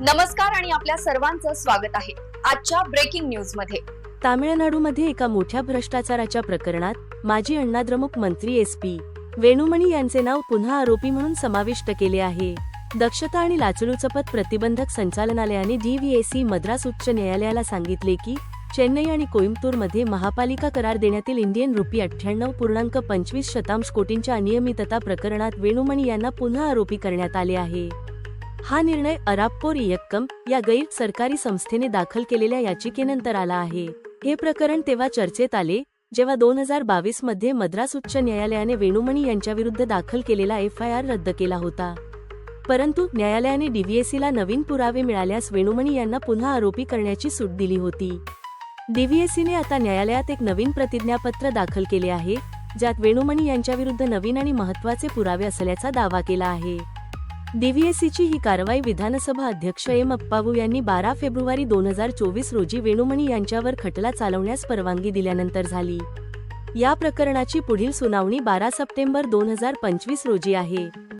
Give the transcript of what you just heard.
नमस्कार आणि आपल्या सर्वांचं स्वागत आहे आजच्या ब्रेकिंग न्यूजमध्ये. तामिळनाडूमध्ये एका मोठ्या भ्रष्टाचाराच्या प्रकरणात माजी अण्णाद्रमुक मंत्री एस पी वेणुमणी यांचे नाव पुन्हा आरोपी म्हणून समाविष्ट केले आहे. दक्षता आणि लाचलुचपत प्रतिबंधक संचालनालयाने डीव्हीएसी मद्रास उच्च न्यायालयाला सांगितले की चेन्नई आणि कोइंबतूरमध्ये महापालिका करार देण्यातील इंडियन रुपी अठ्ठ्याण्णव पूर्णांक पंचवीस शतांश कोटींच्या अनियमितता प्रकरणात वेणुमणी यांना पुन्हा आरोपी करण्यात आले आहे. हा निर्णय अराप्पोर इयक्कम या गैर सरकारी संस्थेने दाखल केलेल्या याचिकेनंतर आला आहे. हे प्रकरण तेव्हा चर्चेत आले जेव्हा दोन हजार बावीसमध्ये मद्रास उच्च न्यायालयाने वेणुमणी यांच्याविरुद्ध दाखल केलेला एफ आय आर रद्द केला होता. परंतु न्यायालयाने डीव्हीएसीला नवीन पुरावे मिळाल्यास वेणुमणी यांना पुन्हा आरोपी करण्याची सूट दिली होती. डीव्हीएसीने आता न्यायालयात एक नवीन प्रतिज्ञापत्र दाखल केले आहे ज्यात वेणुमणी यांच्याविरुद्ध नवीन आणि महत्त्वाचे पुरावे असल्याचा दावा केला आहे. डीव्हीएसीची ही कारवाई विधानसभा अध्यक्ष एम अप्पावू यांनी बारा फेब्रुवारी दोन हजार चोवीस रोजी वेणुमणी यांच्यावर खटला चालवण्यास परवानगी दिल्यानंतर झाली. या प्रकरणाची पुढील सुनावणी बारा सप्टेंबर दोन हजार पंचवीस रोजी आहे.